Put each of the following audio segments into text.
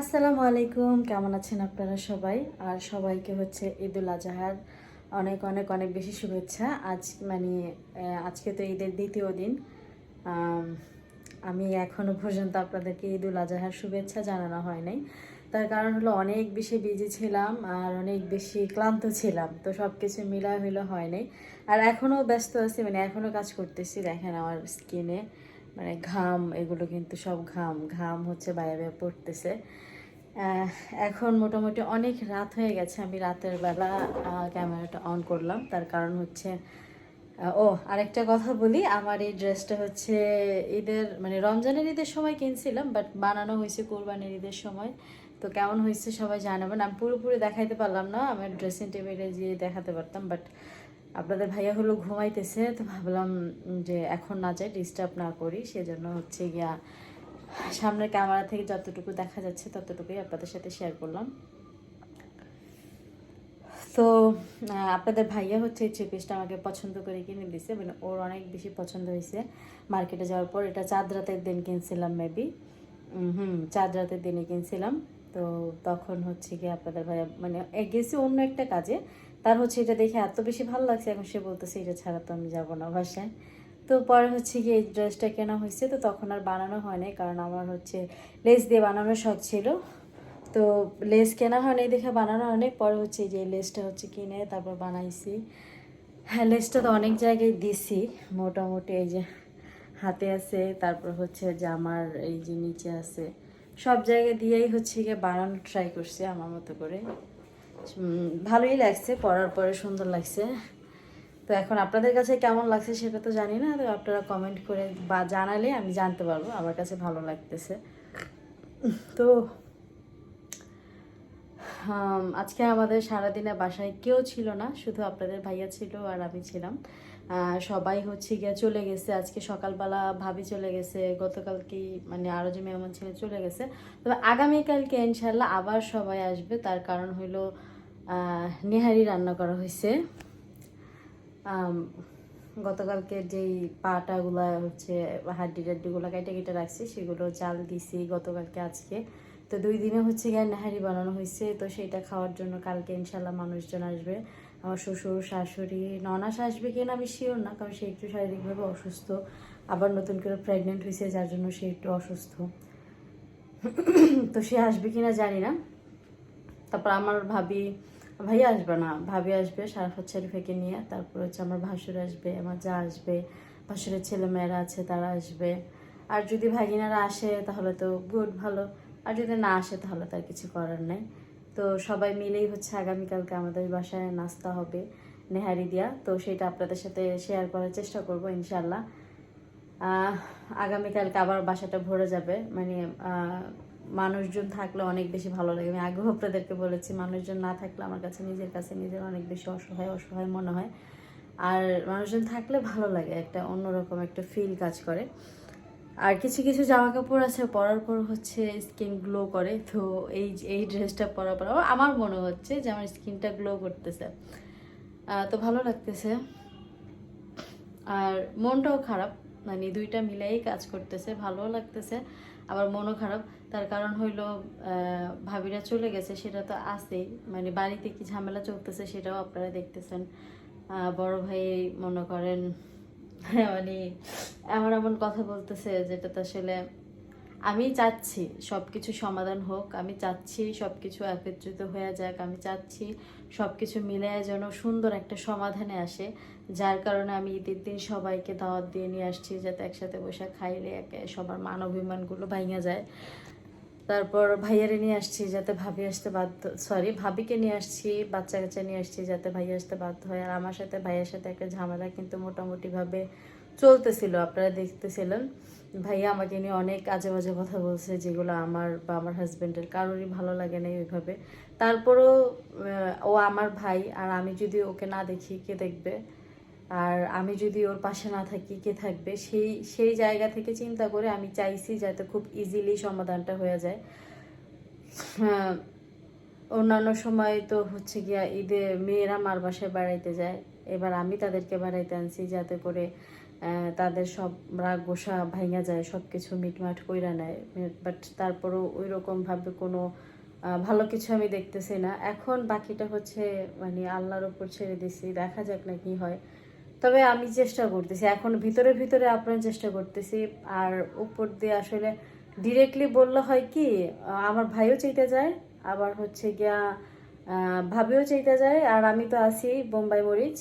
আসসালামু আলাইকুম, কেমন আছেন আপনারা সবাই? আর সবাইকে হচ্ছে ঈদুল আজহার অনেক অনেক অনেক বেশি শুভেচ্ছা। আজ মানে আজকে তো ঈদের দ্বিতীয় দিন। আমি এখনও পর্যন্ত আপনাদেরকে ঈদুল আজহার শুভেচ্ছা জানানো হয় নাই। তার কারণ হলো অনেক বেশি বিজি ছিলাম আর অনেক বেশি ক্লান্ত ছিলাম, তো সব কিছু মিলা হইল হয় নাই। আর এখনও ব্যস্ত আছি মানে এখনও কাজ করতেছি, দেখেন আমার স্কিনে মানে ঘাম, এগুলো কিন্তু সব ঘাম ঘাম হচ্ছে বাইরে পড়তেছে এখন মোটামুটি অনেক রাত হয়ে গেছে, আমি রাতের বেলা ক্যামেরাটা অন করলাম। তার কারণ হচ্ছে ও, আরেকটা কথা বলি, আমার এই ড্রেসটা হচ্ছে ঈদের মানে রমজানের ঈদের সময় কিনছিলাম বাট বানানো হয়েছে কোরবানির ঈদের সময়। তো কেমন হয়েছে সবাই জানাবেন। আমি পুরোপুরি দেখাইতে পারলাম না, আমার ড্রেসিং টেবিলে গিয়ে দেখাতে পারতাম বাট আপনাদের ভাইয়া হলো ঘুমাইতেছে, তো ভাবলাম যে এখন না যাই ডিস্টার্ব না করি, সেজন্য হচ্ছে গিয়া সামনের ক্যামেরা থেকে যতটুকু দেখা যাচ্ছে, ততটুকুই আপনাদের সাথে শেয়ার করলাম। তো আপনাদের ভাইয়া হচ্ছে এই থ্রি পিসটা আমাকে পছন্দ করে কিনে দিছে মানে ওর অনেক বেশি পছন্দ হয়েছে। মার্কেটে যাওয়ার পর এটা চাঁদ রাতের দিন কিনছিলাম মেবি হুম, চাঁদ রাতের দিনে কিনছিলাম। তো তখন হচ্ছে কি আপনাদের ভাইয়া মানে গেছি অন্য একটা কাজে। তার হচ্ছে এটা দেখে এত বেশি ভালো লাগছে, এখন সে বলতেছে, এটা ছাড়া তো আমি যাব না বাসায়। তো পরে হচ্ছে কি এই ড্রেসটা কেনা হয়েছে, তো তখন আর বানানো হয় নাই কারণ আমার হচ্ছে লেস দিয়ে বানানোর শখ ছিল। তো লেস কেনা হয়নি দেখে বানানো অনেক পরে হচ্ছে যে লেসটা হচ্ছে কিনে তারপর বানাইছি। হ্যাঁ লেসটা তো অনেক জায়গায় দিছি, মোটামুটি এই যে হাতে আছে, তারপর হচ্ছে জামার এই যে নিচে আছে, সব জায়গায় দিয়েই হচ্ছে গিয়ে বানানো ট্রাই করছি আমার মতো করে। ভালোই লাগছে, পরার পরে সুন্দর লাগছে। তো এখন আপনাদের কাছে কেমন লাগছে সেটা তো জানি না তো আপনারা কমেন্ট করে বা জানালে আমি জানতে পারব আমার কাছে ভালো লাগতেছে। তো আজকে আমাদের সারাদিনে বাসায় কেউ ছিল না শুধু আপনাদের ভাইয়া ছিল আর আমি ছিলাম। সবাই হচ্ছে গিয়ে চলে গেছে আজকে সকালবেলা ভাবি চলে গেছে গতকাল কি মানে আরও যে মেহমান ছিল চলে গেছে। তবে আগামীকালকে ইনশাল্লাহ আবার সবাই আসবে তার কারণ আহ, নেহারি রান্না করা হয়েছে। গতকালকে যেই পাটাগুলা হচ্ছে হাড্ডি টাড্ডিগুলো কেটে কেটে রাখছি, সেগুলো চাল দিছি গতকালকে, আজকে। তো দুই দিনে হচ্ছে গিয়ে নাহারি বানানো হয়েছে, তো সেইটা খাওয়ার জন্য কালকে ইনশাল্লাহ মানুষজন আসবে। আমার শ্বশুর, শাশুড়ি, ননাস আসবে কিনা আমি শিওর না, কারণ সে একটু শারীরিকভাবে অসুস্থ, আবার নতুন করে প্রেগনেন্ট হয়েছে, যার জন্য সে একটু অসুস্থ। তো সে আসবে কিনা জানি না। তারপর আমার ভাবি ভাইয়া আসবে না, ভাবি আসবে, সারাফত শরীফেকে নিয়ে, তারপর হচ্ছে আমার ভাসুর আসবে, আমার যা আসবে, ভাসুরের ছেলে মেয়েরা আছে, তারা আসবে। আর যদি ভাগিনারা আসে, তাহলে তো গুড ভালো। আর যদি না আসে, তাহলে তার কিছু করার নাই। তো সবাই মিলেই হচ্ছে আগামীকালকে আমাদের বাসায় নাস্তা হবে, নেহারি দিয়া। তো সেটা আপনাদের সাথে শেয়ার করার চেষ্টা করব ইনশাল্লাহ আগামীকালকে আবার বাসাটা ভরে যাবে। মানে মানুষজন থাকলে অনেক বেশি ভালো লাগে। আমি আগেও আপনাদেরকে বলেছি, মানুষজন না থাকলে আমার কাছে, নিজের কাছে নিজের অনেক বেশি অসহায় অসহায় মনে হয়। আর মানুষজন থাকলে ভালো লাগে, একটা অন্যরকম একটা ফিল কাজ করে। আর কিছু কিছু জামা কাপড় আছে, পরার পর হচ্ছে স্কিন গ্লো করে। তো এই এই ড্রেসটা পরার পর আমার মনে হচ্ছে যে আমার স্কিনটা গ্লো করতেছে। তো ভালো লাগতেছে। আর মনটাও খারাপ। মানে দুইটা মিলেই কাজ করতেছে ভালো লাগতেছে, আবার মনও খারাপ। তার কারণ হইল ভাবিরা চলে গেছে, সেটা তো আছেই। মানে বাড়িতে কি ঝামেলা চলতেছে সেটাও আপনারা দেখতেছেন। বড় ভাই মনে করেন মানে এমন এমন কথা বলতেছে যেটা তো আসলে আমি চাচ্ছি সব কিছু সমাধান হোক, আমি চাচ্ছি সব কিছু একত্রিত হয়ে যাক, আমি চাচ্ছি সব কিছু মিলে যেন সুন্দর একটা সমাধানে আসে, যার কারণে আমি ঈদের দিন সবাইকে দাওয়াত দিয়ে নিয়ে আসছি যাতে একসাথে বসে খাইলে একে সবার মান অভিমানগুলো ভাঙা যায়। তারপর ভাইয়ারে নিয়ে আসছি যাতে ভাবি আসতে বাধ্য সরি ভাবিকে নিয়ে আসছি বাচ্চা কাচ্চা নিয়ে আসছি যাতে ভাইয়া আসতে বাধ্য হয়। আর আমার সাথে ভাইয়ের সাথে একটা ঝামেলা কিন্তু মোটামুটিভাবে চলতেছিল, আপনারা দেখতেছিলেন। ভাইয়া আমাকে নিয়ে অনেক আজে বাজে কথা বলছে, যেগুলো আমার বা আমার হাজবেন্ডের কারোরই ভালো লাগে না ওইভাবে তারপরও ও আমার ভাই, আর আমি যদি ওকে না দেখি, কে দেখবে? আর আমি যদি ওর পাশে না থাকি, কে থাকবে? সেই সেই জায়গা থেকে চিন্তা করে আমি চাইছি যাতে খুব ইজিলি সমাধানটা হয়ে যায়। হ্যাঁ অন্যান্য সময় তো হচ্ছে গিয়া ঈদে মেয়েরা মার বাসায় বেড়াইতে যায়। এবার আমি তাদেরকে বেড়াইতে আনছি যাতে করে তাদের সব রাগ গোসা ভাঙা যায় সব কিছু মিটমাট কইরা নেয়। বাট তারপরও ওই রকমভাবে কোনো ভালো কিছু আমি দেখতেছি না। এখন বাকিটা হচ্ছে মানে আল্লাহর ওপর ছেড়ে দিছি, দেখা যাক না কি হয়। তবে আমি চেষ্টা করতেছি, এখন ভিতরে ভিতরে আপনার চেষ্টা করতেছি। আর উপর দিয়ে আসলে ডিরেক্টলি বললে হয় কি আমার ভাইও চাইতে যায়, আবার হচ্ছে গিয়া ভাবিও চাইতে যায়। আর আমি তো আছি বোম্বাই মরিচ।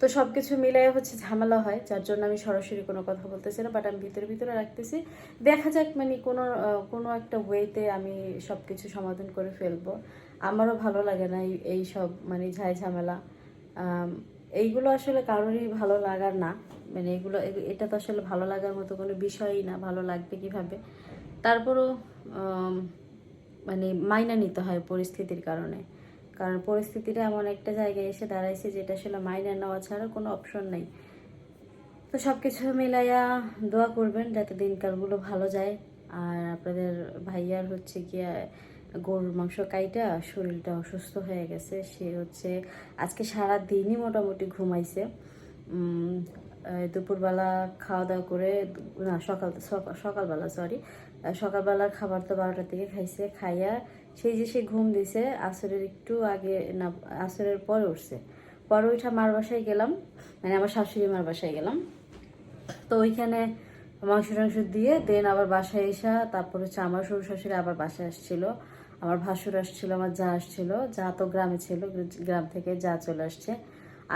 তো সব কিছু মিলাই হচ্ছে ঝামেলা হয়, যার জন্য আমি সরাসরি কোনো কথা বলতেছি না বাট আমি ভিতরে ভিতরে রাখতেছি। দেখা যাক মানে কোনো কোনো একটা ওয়েতে আমি সব কিছু সমাধান করে ফেলব। আমারও ভালো লাগে না এই- সব মানে ঝাই ঝামেলা। এইগুলো আসলে কারোরই ভালো লাগার না। মানে এগুলো এটা তো আসলে ভালো লাগার মতো কোনো বিষয়ই না, ভালো লাগবে কীভাবে। তারপরও মানে মাইনা নিতে হয় পরিস্থিতির কারণে। কারণ পরিস্থিতিটা এমন একটা জায়গায় এসে দাঁড়াইছে যেটা আসলে মাইনে নেওয়া ছাড়া কোনো অপশন নেই। তো সব কিছু মিলাইয়া দোয়া করবেন যাতে দিনকালগুলো ভালো যায়। আর আপনাদের ভাইয়ার হচ্ছে গিয়া গরুর মাংস কাইটা, শরীরটা অসুস্থ হয়ে গেছে। সে হচ্ছে আজকে সারা দিনই মোটামুটি ঘুমাইছে। দুপুরবেলা খাওয়া দাওয়া করে, না, সকাল সকাল- সকালবেলা সরি সকালবেলার খাবার তো বারোটার দিকে খাইছে। খাইয়া সেই যে সে ঘুম দিছে, আসরের একটু আগে না, আসরের পরে উঠছে। পরে ওইটা মার বাসায় গেলাম মানে আমার শাশুড়ি মার বাসায় গেলাম। তো ওইখানে মাংস টাংস দিয়ে দেন আবার বাসায় এসা তারপর হচ্ছে আমার শ্বশুর শাশুড়ি আবার বাসায় আসছিল। আমার ভাসুর আসছিল, আমার যা আসছিল, যা তো গ্রামে ছিল, গ্রাম থেকে যা চলে আসছে।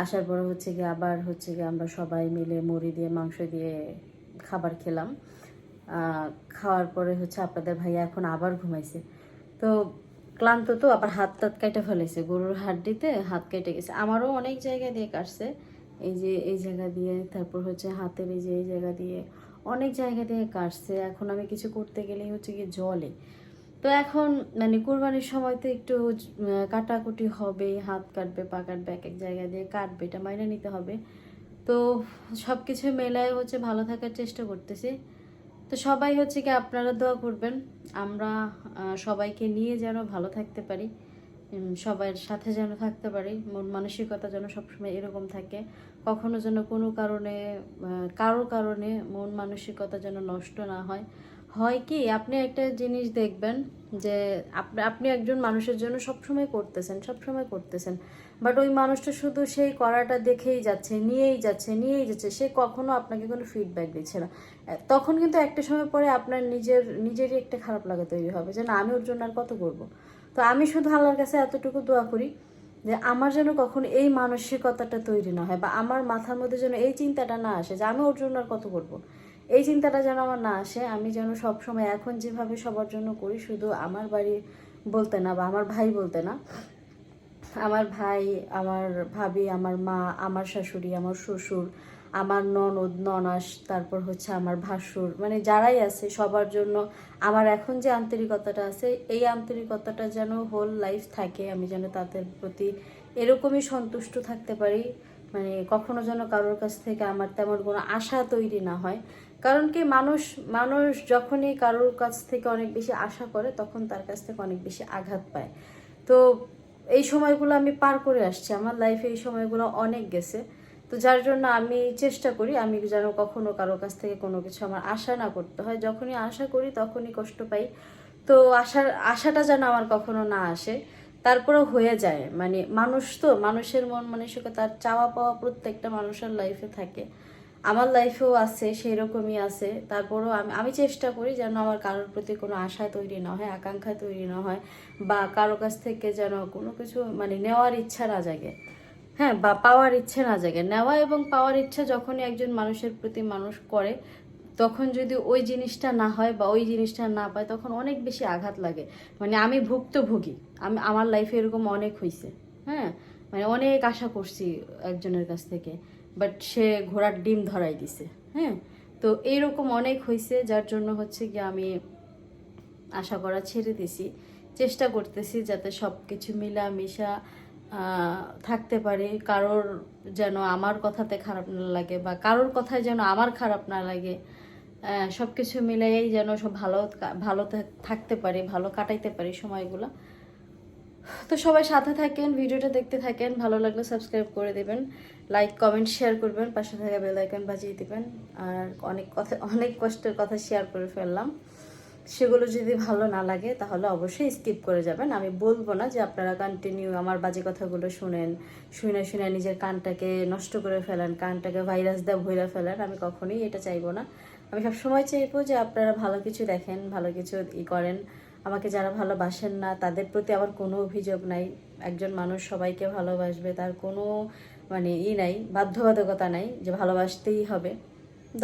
আসার পরে হচ্ছে গিয়ে আবার হচ্ছে গিয়ে আমরা সবাই মিলে মুড়ি দিয়ে, মাংস দিয়ে খাবার খেলাম। খাওয়ার পরে হচ্ছে আপনাদের ভাইয়া এখন আবার ঘুমাইছে। তো ক্লান্ত তো, আবার হাত টাত কেটে ফেলেছে গরুর হাড্ডিতে হাত কেটে গেছে। আমারও অনেক জায়গা দিয়ে কাটছে। এই যে এই জায়গা দিয়ে, তারপর হচ্ছে হাতের এই যে এই জায়গা দিয়ে অনেক জায়গা দিয়ে কাটছে। এখন আমি কিছু করতে গেলেই হচ্ছে কি জলে। তো এখন মানে কোরবানির সময় তো একটু কাটাকুটি হবে, হাত কাটবে, পা কাটবে, এক এক জায়গা দিয়ে কাটবে, এটা মাইনে নিতে হবে। তো সব কিছু মেলায় হচ্ছে ভালো থাকার চেষ্টা করতেছি। তো সবাই হচ্ছে কি আপনারা দোয়া করবেন, আমরা সবাইকে নিয়ে যেন ভালো থাকতে পারি সবার সাথে যেন থাকতে পারি, মন মানসিকতা যেন সবসময় এরকম থাকে, কখনো যেন কোনো কারণে কারও কারণে মন মানসিকতা যেন নষ্ট না হয়। হয় কি, আপনি একটা জিনিস দেখবেন যে আপনি একজন মানুষের জন্য সবসময় করতেছেন সবসময় করতেছেন। বাট ওই মানুষটা শুধু সেই করাটা দেখেই যাচ্ছে, নিয়েই যাচ্ছে নিয়েই যাচ্ছে। সে কখনো আপনাকে কোনো ফিডব্যাক দিচ্ছে না। তখন কিন্তু একটা সময় পরে আপনার নিজের, নিজেরই একটা খারাপ লাগা তৈরি হবে যে, না, আমি ওর জন্য আর কত করব? তো আমি শুধু আল্লাহর কাছে এতটুকু দোয়া করি যে, আমার যেন কখনো এই মানসিকতাটা তৈরি না হয় বা আমার মাথার মধ্যে যেন এই চিন্তাটা না আসে যে, আমি ওর জন্য আর কত করব? এই চিন্তাটা যেন আমার না আসে, আমি যেন সব সময় এখন যেভাবে সবার জন্য করি, শুধু আমার বাড়ি বলতে না বা আমার ভাই বলতে না আমার ভাই, আমার ভাবি, আমার মা, আমার শাশুড়ি, আমার শ্বশুর, আমার ননদ, ননাস, তারপর হচ্ছে আমার ভাসুর মানে যারাই আছে সবার জন্য আমার এখন যে আন্তরিকতাটা আছে, এই আন্তরিকতাটা যেন হোল লাইফ থাকে, আমি যেন তাদের প্রতি এরকমই সন্তুষ্ট থাকতে পারি। মানে কখনো যেন কারোর কাছ থেকে আমার তেমন কোনো আশা তৈরি না হয়। কারণ কি মানুষ মানুষ যখনই কারোর কাছ থেকে অনেক বেশি আশা করে, তখন তার কাছ থেকে অনেক বেশি আঘাত পায়। তো এই সময়গুলো আমি পার করে আসছি। আমার লাইফে এই সময়গুলো অনেক গেছে। তো যার জন্য আমি চেষ্টা করি, আমি যেন কখনো কারও কাছ থেকে কোনো কিছু আমার আশা না করতে হয়। যখনই আশা করি, তখনই কষ্ট পাই। তো আশার, আশাটা যেন আমার কখনো না আসে, তারপরেও হয়ে যায়। মানে মানুষ তো, মানুষের মন মানসিকতা চাওয়া পাওয়া প্রত্যেকটা মানুষের লাইফে থাকে। আমার লাইফেও আছে সেই রকমই আছে। তারপরেও আমি আমি চেষ্টা করি যেন আমার কারোর প্রতি কোনো আশা তৈরি না হয়, আকাঙ্ক্ষা তৈরি না হয়, বা কারও কাছ থেকে যেন কোনো কিছু মানে নেওয়ার ইচ্ছা না জাগে। হ্যাঁ বা পাওয়ার ইচ্ছে না জাগে। নেওয়া এবং পাওয়ার ইচ্ছা যখনই একজন মানুষের প্রতি মানুষ করে, তখন যদি ওই জিনিসটা না হয় বা ওই জিনিসটা না পায়, তখন অনেক বেশি আঘাত লাগে। মানে আমি ভুক্তভোগী। আমি, আমার লাইফে এরকম অনেক হয়েছে হ্যাঁ মানে অনেক আশা করছি একজনের কাছ থেকে। বাট সে ঘোড়ার ডিম ধরাই দিছে হ্যাঁ? তো এইরকম অনেক হয়েছে যার জন্য হচ্ছে কি আমি আশা করা ছেড়ে দিছি। চেষ্টা করতেছি যাতে সব কিছু মিলামিশা থাকতে পারি। কারোর যেন আমার কথাতে খারাপ না লাগে বা কারোর কথায় যেন আমার খারাপ না লাগে সব কিছু মিলাইয়াই যেন সব ভালো ভালো থাকতে পারি, ভালো কাটাইতে পারি সময়গুলো। তো সবাই সাথে থাকেন, ভিডিওটা দেখতে থাকেন, ভালো লাগলে সাবস্ক্রাইব করে দেবেন। লাইক কমেন্ট শেয়ার করবেন, পাশে থাকা বেল আইকন বাজিয়ে দিবেন। আর অনেক কথা, অনেক কষ্টের কথা শেয়ার করে ফেললাম। সেগুলো যদি ভালো না লাগে, তাহলে অবশ্যই স্কিপ করে যাবেন। আমি বলব না যে আপনারা কন্টিনিউ আমার বাজে কথাগুলো শুনেন, শুনে শুনে নিজের কানটাকে নষ্ট করে ফেলেন, কানটাকে ভাইরাস দিয়ে ভইরা ফেলেন। আমি কখনোই এটা চাইব না। আমি সবসময় চাইব যে আপনারা ভালো কিছু দেখেন, ভালো কিছু ই করেন। আমাকে যারা ভালোবাসেন না, তাদের প্রতি আমার কোনো অভিযোগ নাই। একজন মানুষ সবাইকে ভালোবাসবে, তার কোনো মানে ই নাই, বাধ্যবাধকতা নাই যে ভালোবাসতেই হবে।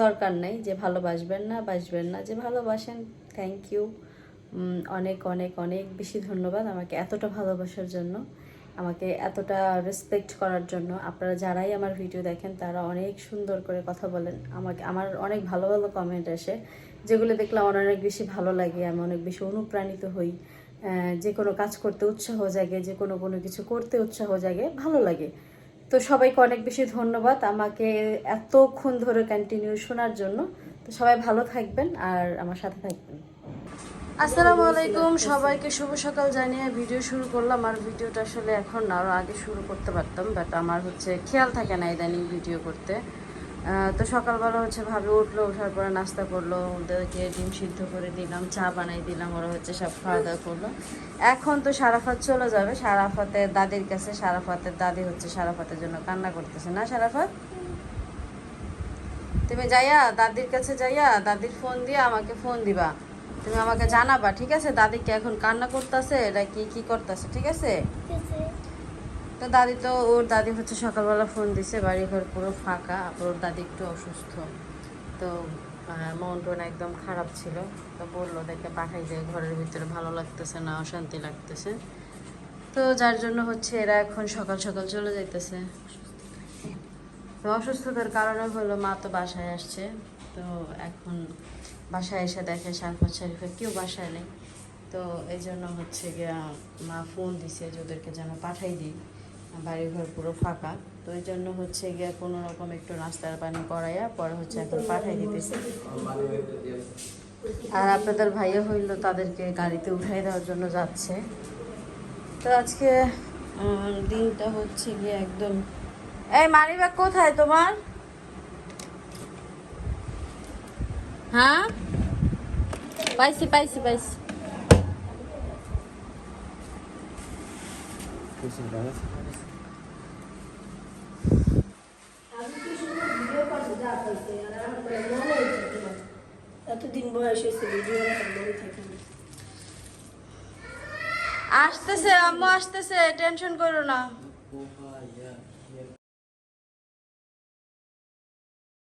দরকার নাই যে ভালোবাসবেন না, বাসবেন না, যে ভালোবাসেন থ্যাংক ইউ অনেক অনেক অনেক বেশি ধন্যবাদ আমাকে এতটা ভালোবাসার জন্য, আমাকে এতটা রেসপেক্ট করার জন্য। আপনারা যারাই আমার ভিডিও দেখেন, তারা অনেক সুন্দর করে কথা বলেন। আমাকে, আমার অনেক ভালো ভালো কমেন্ট আসে, যেগুলো দেখলে আমার অনেক বেশি ভালো লাগে, আমি অনেক বেশি অনুপ্রাণিত হই। যে কোনো কাজ করতে উৎসাহ জাগে, যে কোনো কোনো কিছু করতে উৎসাহ জাগে, ভালো লাগে। তো সবাইকে অনেক বেশি ধন্যবাদ আমাকে এতক্ষণ ধরে কন্টিনিউ শোনার জন্য। তো সবাই ভালো থাকবেন আর আমার সাথে থাকবেন। আসসালামু আলাইকুম, সবাইকে শুভ সকাল জানিয়ে ভিডিও শুরু করলাম। আর ভিডিওটা আসলে এখন আরও আগে শুরু করতে পারতাম বাট আমার হচ্ছে খেয়াল থাকে না ইদানিং ভিডিও করতে। তো সকালবেলা হচ্ছে ভাবে উঠল ওঠার পরে নাস্তা করল, ওদেরকে ডিম সিদ্ধ করে দিলাম, চা বানাই দিলাম, ওরা হচ্ছে সব খাওয়া দাওয়া করল। এখন তো সারাফাত চলে যাবে, সারাফাতের দাদির কাছে, সারাফাতের দাদি হচ্ছে সারাফাতের জন্য কান্না করতেছে। না, সারাফাত? তুমি যাইয়া দাদির কাছে যাইয়া দাদির ফোন দিয়ে আমাকে ফোন দিবা। তুমি আমাকে জানাবা, ঠিক আছে? দাদিকে এখন কান্না করতেছে? এটা কি কি করতেছে? ঠিক আছে? তো দাদি তো, ওর দাদি হচ্ছে সকালবেলা ফোন দিছে বাড়ি ঘর পুরো ফাঁকা আর ওর দাদি একটু অসুস্থ। তো মন টন একদম খারাপ ছিল। তো বলল, দেখে পাঠাই যায় ঘরের ভিতরে ভালো লাগতেছে না, অশান্তি লাগতেছে। তো যার জন্য হচ্ছে এরা এখন সকাল সকাল চলে যাইতেছে। তো অসুস্থতার কারণে হলো মা তো বাসায় আসছে। তো এখন বাসায় এসে দেখে শারফাত শরীফের কেউ বাসায় নেই। তো এই জন্য হচ্ছে গিয়া মা ফোন দিছে যে ওদেরকে যেন পাঠাই দিই। বাড়িঘর পুরো ফাঁকা। তো ওই জন্য হচ্ছে গিয়ে কোনো রকম একটু নাস্তার পানি করাইয়া পরে হচ্ছে এখন পাঠাই দিতেছে। আর আপনাদের ভাইয়া হইল তাদেরকে গাড়িতে উঠাই দেওয়ার জন্য যাচ্ছে। তো আজকে দিনটা হচ্ছে গিয়ে একদম এই মানিব্যাগ কোথায় তোমার? হ্যাঁ? পাইছি পাইছি পাইছি। এতদিন বয়স হয়েছে ভিডিও থাকে না। আসতেছে আম্মু আসতেছে টেনশন করো না।